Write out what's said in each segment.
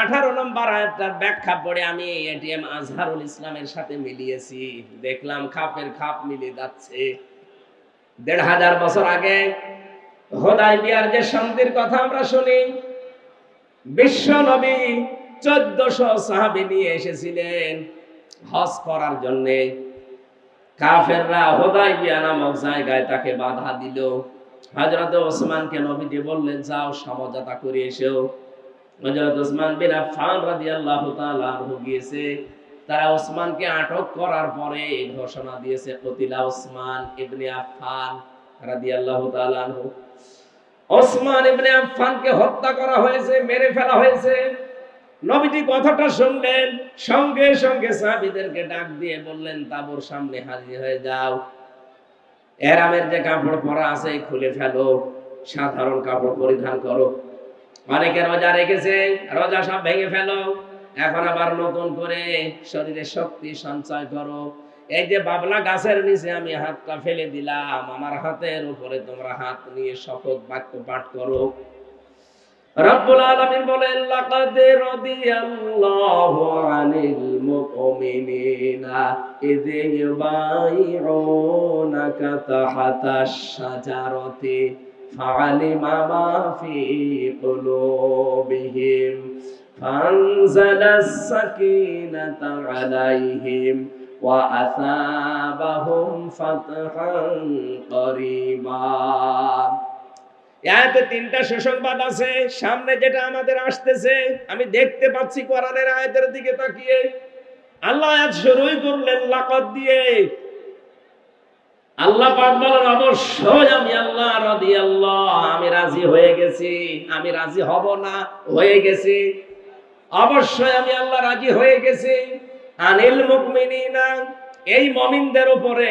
আঠারো নম্বর ব্যাখ্যা পড়ে আমি এটিএম আজহারুল ইসলামের সাথে মিলিয়েছি। দেখলাম খাপের খাপ মিলে যাচ্ছে। দেড় হাজার বছর আগে হোদাই বিয়ার যে শান্তির কথা আমরা শুনি চোদ্দশো এসেছিলেন হজ করার জন্যে। কাফেররা হোদাই বিয়া নামক জায়গায় তাকে বাধা দিল। ওসমানকে নবীজি বললেন, যাও করে ওসমান বিন আফফান রাদিয়াল্লাহু তাআলা গিয়েছে। তারা ওসমানকে আটক করার পরে ঘোষণা দিয়েছে, কতিলা ওসমান ইবনে আফফান রাদিয়াল্লাহু তাআলা আনহু। ওসমান ইবনে আফফানকে হত্যা করা হয়েছে, মেরে ফেলা হয়েছে। নবীজি কথাটা শুনলেন, সঙ্গে সঙ্গে সাহাবীদেরকে ডাক দিয়ে বললেন, তাবুর সামনে হাজির হয়ে যাও। এরামের যে কাপড় পরা আছে, খুলে ফেলো, সাধারণ কাপড় পরিধান করো। অনেকে রোজা রেখেছে, রোজা সব ভেঙে ফেলো। এখন আবার নতুন করে শরীরে শক্তি সঞ্চয় করো। এই যে বাবলা গাছের নিচে আমি হাতটা ফেলে দিলাম, আমার হাতের উপরে তোমরা হাত নিয়ে শপথ বাক্য পাঠ করো। রব্বুল আলামিন বলেন লাকাদ রাদিয়াল্লাহু আনিল মুমিনিনা ইয ইউবাইউনাকা তাহাতাশ শাজারাতি ফাআলিমা মা ফি কুলুবিহিম ফানজালাস সাকিনাতা আলাইহিম وأثابهم فتحا قريبا আয়াতে তিনটা সুসংবাদ আছে। সামনে যেটা আমাদের আসতেছে, আমি দেখতে পাচ্ছি কোরআনের আয়াতের দিকে তাকিয়ে। আল্লাহ আয়াত শুরুই করলেন লাকাত দিয়ে। আল্লাহ পাক বলেন, অবশ্যই আমি আল্লাহ রাদিয়াল্লাহ, আমি রাজি হয়ে গেছি। আমি রাজি হব না, হয়ে গেছি। অবশ্যই আমি আল্লাহ রাজি হয়ে গেছি। আনিল মুকমিনিনা, এই মমিনদের উপরে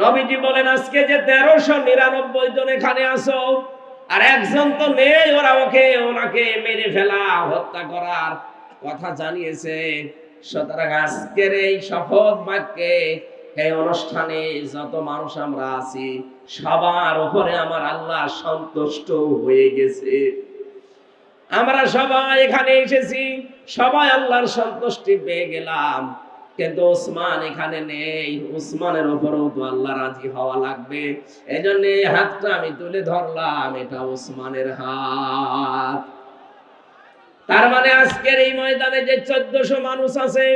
নবীজি বলেন, আজকে যে তেরোশো নিরানব্বই জন এখানে আসো আর একজন তো নেই ওরা ওকে, ওনাকে মেরে ফেলা, হত্যা করার কথা জানিয়েছে। সুতরাং আজকের এই শপথ বাক্যে এই অনুষ্ঠানে যত মানুষ আমরা আছি, সবার উপরে আমার আল্লাহ সন্তুষ্ট হয়ে গেছে। আমরা সবাই এখানে এসেছি, সবাই আল্লাহর সন্তুষ্টি পেয়ে গেলাম। কিন্তু ওসমান এখানে নেই। ওসমানের উপরেও তো আল্লাহ রাজি হওয়া লাগবে। এই জন্য এই হাতটা আমি তুলে ধরলাম, এটা ওসমানের হাত। তার মানে আজকের এই ময়দানে যে চোদ্দশো মানুষ আছে,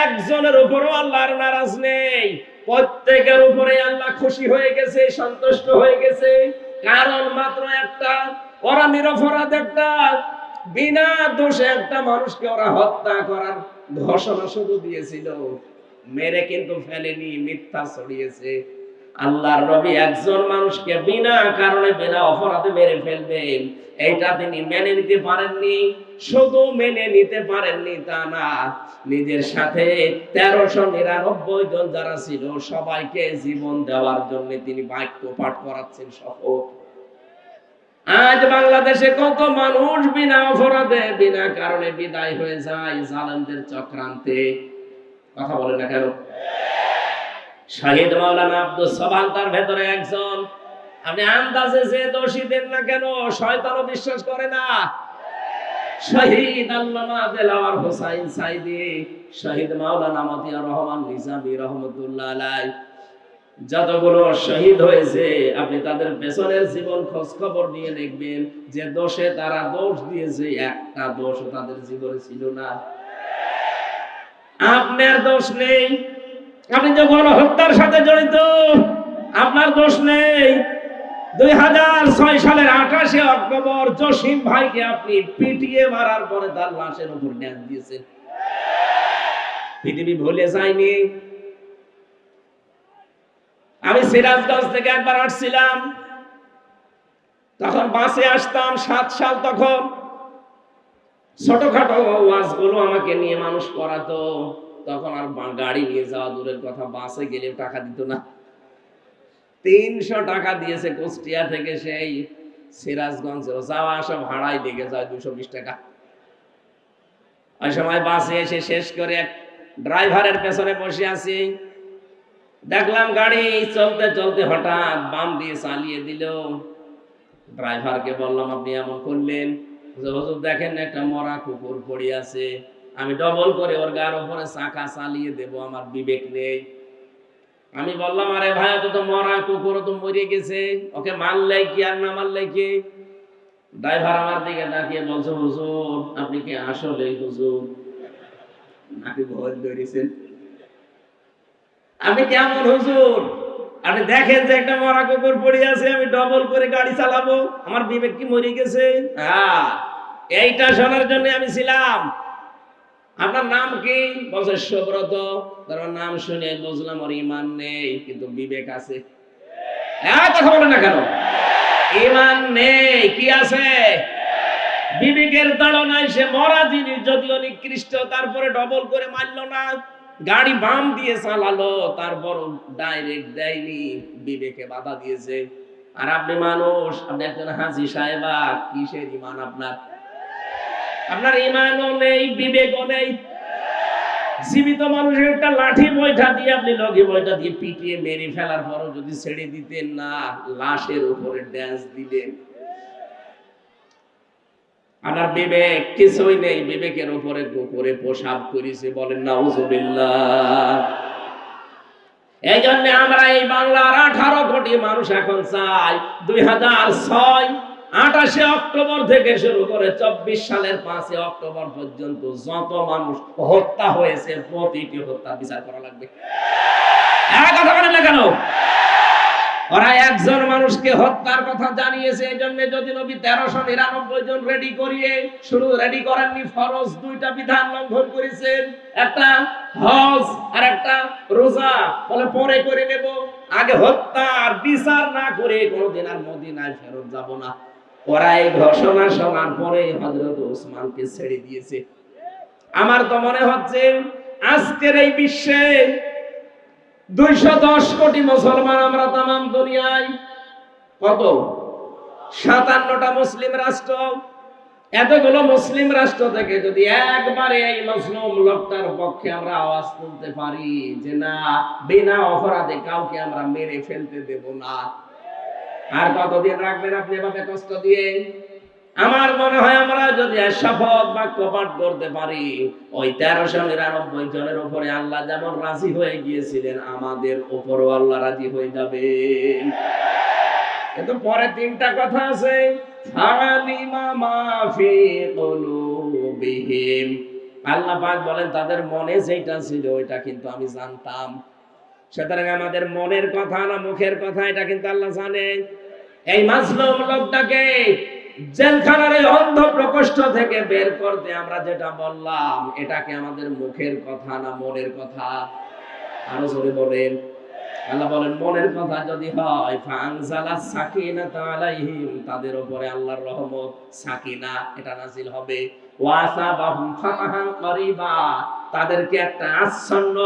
একজনের উপরও আল্লাহর নারাজ নেই। প্রত্যেকের উপরে আল্লাহ খুশি হয়ে গেছে, সন্তুষ্ট হয়ে গেছে। কারণ মাত্র একটা, ওরা নিরপরাধ একটা। বিনা দোষে একটা মানুষকে ওরা হত্যা করার ঘোষণা শুধু দিয়েছিল। মেরে কিন্তু ফেলেনি, মিথ্যা ছড়িয়েছে। আল্লাহর নবী একজন মানুষকে বিনা কারণে, বিনা অপরাধে মেরে ফেলবেন। এইটা তিনি মেনে নিতে পারেননি, শুধু মেনে নিতে পারেননি তা না, নিজের সাথে তেরোশো নিরানব্বই জন যারা ছিল, সবাইকে জীবন দেওয়ার জন্য তিনি বাক্য পাঠ করাচ্ছেন শপথ আজ বাংলাদেশে কত মানুষ বিনা অপরাধে, বিনা কারণে বিদায় হয়ে যায় জালেমদের চক্রান্তে। কথা বলে না কেন? শাহিদ মাওলানা আব্দুল সাবান তার ভেতরে একজন। আপনি আন্দাজে যে দোষী দেন না কেন, শয়তানও বিশ্বাস করে না। শহীদ আল্লামা দেলাওয়ার হোসাইন সাইদি, শহীদ মাওলানা মতিয়া রহমান নিজামী রহমতুল্লাহ আলাই যতগুলো শহীদ হয়েছে, আপনি তাদের পেছনের জীবন খোঁজ খবর নিয়ে দেখবেন যে দোষে তারা দোষ দিয়েছে, একটা দোষ তাদের জীবনে ছিল না। আপনার দোষ নেই। আপনি যখন হত্যার সাথে জড়িত, আপনার দোষ নেই। দুই হাজার ছয় সালের আঠাশে অক্টোবর জসিম ভাইকে আপনি পিটিয়ে মারার পরে তার লাশের উপর ড্যান দিয়েছেন। পৃথিবী ভুলে যায়নি। আমি সিরাজগঞ্জ থেকে একবার আসছিলাম। তখন বাসে আসতাম সাত সাল তখন। ছোটখাটো ওয়াজগুলো আমাকে নিয়ে মানুষ করাতো তখন আর গাড়ি নিয়ে যাওয়া দূরের কথা, বাসে গেলেও টাকা দিত না। তিনশো টাকা দিয়েছে কুষ্টিয়া থেকে সেই সিরাজগঞ্জ যাওয়া আসা ভাড়াই লেগে যায় দুশো বিশ টাকা। ওই সময় বাসে এসে শেষ করে ড্রাইভারের পেছনে বসে আছি। দেখলাম গাড়ি চলতে চলতে হঠাৎ বাম দিয়ে চালিয়ে দিল। ড্রাইভারকে বললাম, আপনি এমন করলেন? হুজুর, দেখেন একটা মরা কুকুর পড়ে আছে। আমি ডবল করে ওর গার উপরে চাকা চালিয়ে দেব, আমার বিবেক নেই। আমি বললাম, আরে ভাই তো তো মরা কুকুর তো মরে গেছে। ওকে মারলে কি আর না মারলে কি? ড্রাইভার আমার দিকে তাকিয়ে বলছে, হুজুর, আপনি কি আসলে হুজুর? নাকি ভয় ধরেছেন। আমি কেমন হুজুর? আপনি দেখেন যে একটা মরা কুকুর পড়ে আছে, আমি ডবল করে গাড়ি চালাবো। আমার বিবেক কি মরে গেছে? হ্যাঁ এইটা শোনার জন্য আমি ছিলাম। আপনার নাম কি? বলছে, সুব্রত। তার নাম শুনে বুঝলাম ওর ইমান নেই, কিন্তু বিবেক আছে। হ্যাঁ কথা বলেন না কেন? ইমান নেই, কি আছে? বিবেকের তাড়নায় সে মরা জিনিস যদিও নিকৃষ্ট, তারপরে ডবল করে মারলো না। গাড়ি বাম দিয়ে চালালো তারপর ডাইরেক্ট দেয়নি, বিবেকে বাধা দিয়েছে। আর আপনি মানুষ, আপনি একজন হাজি সাহেবা কিসের ইমান আপনার? আপনার ইমানও নেই, বিবেকও নেই। জীবিত মানুষের একটা লাঠি বইটা দিয়ে আপনি লগি বইটা দিয়ে পিটিয়ে মেরে ফেলার পরও যদি ছেড়ে দিতেন না, লাশের উপরে ড্যান্স দিলেন আপনার বিবেক কিছুই নেই, বিবেকের উপরে কুকুরে পোশাক করেছে বলেন না এই জন্য আমরা এই বাংলার আঠারো কোটি মানুষ এখন চাই, দুই হাজার ছয়, আঠাশে অক্টোবর থেকে শুরু করে চব্বিশ সালের পাঁচে অক্টোবর পর্যন্ত যত মানুষ হত্যা হয়েছে, প্রতিটি হত্যা বিচার করা লাগবে। কথা বলেন না কেন? ওরা একজন মানুষকে হত্যার কথা জানিয়েছে এই জন্য যদি নবী তেরোশো নিরানব্বই জন রেডি করিয়ে শুরু রেডি করেননি, ফরজ দুইটা বিধান লঙ্ঘন করেছেন। একটা হজ আর একটা রোজা। বলে পরে করে নেব। আগে হত্যা আর বিচার না করে কোনোদিন আর মদিনায় ফেরত যাব না। ওরা এই ঘোষণা শোনার পরে হজরত ওসমানকে ছেড়ে দিয়েছে। আমার তো মনে হচ্ছে আজকের এই বিশ্বে দুইশো দশ কোটি মুসলমান আমরা তাম দুনিয়ায়। কত? সাতান্নটা মুসলিম রাষ্ট্র। এতগুলো মুসলিম রাষ্ট্র থেকে যদি একবারে এই মুসলিম লোকটার পক্ষে আমরা আওয়াজ তুলতে পারি যে না, বিনা অপরাধে কাউকে আমরা মেরে ফেলতে দেব না। আর কতদিন রাখবেন আপনি এভাবে কষ্ট দিয়ে? আমার মনে হয় আমরা যদি শপথ বাক্য পাঠ করতে পারি, ওই তেরোশো নিরানব্বই জনের উপরে আল্লাহ যেমন রাজি হয়ে গিয়েছিলেন, আমাদের উপরও আল্লাহ রাজি হয়ে যাবে। কিন্তু পরে তিনটা কথা আছে আল্লাহ পাক বলেন, তাদের মনে যেটা ছিল ওইটা কিন্তু আমি জানতাম। সুতরাং আমাদের মনের কথা না মুখের কথা, এটা কিন্তু আল্লাহ জানে। এই মাজলুম লোকটাকে জেলখানার এই অন্ধ প্রকোষ্ঠ থেকে বের করতে আমরা যেটা বললাম এটাকে আমাদের মুখের কথা না মনের কথা? আরও জোরে বলেন। আল্লাহ বলেন, মনের কথা যদি হয়, ফানজালা সাকিনাত আলাইহিম, তাদের উপরে আল্লাহর রহমত সাকিনা, এটা নাজিল হবে। ওয়াসাবাহুম ফাতাহান করিবা, তাদেরকে একটা আচ্ছন্ন,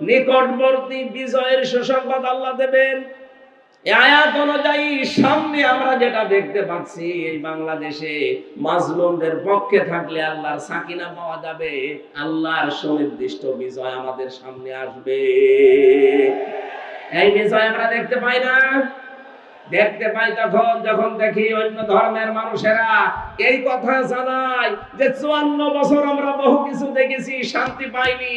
নিকটবর্তী বিজয়ের সুসংবাদ আল্লাহ দেবেন। আয়াত অনুযায়ী সামনে আমরা যেটা দেখতে পাচ্ছি, এই বাংলাদেশে মাজলুমদের পক্ষে থাকলে আল্লাহর সাকিনা পাওয়া যাবে, আল্লাহর সুনির্দিষ্ট বিজয় আমাদের সামনে আসবে। এই বিজয় আমরা দেখতে পাই না। দেখতে পাই তখন, যখন দেখি অন্য ধর্মের মানুষেরা এই কথা জানায় যে চুয়ান্ন বছর আমরা বহু কিছু দেখেছি, শান্তি পাইনি।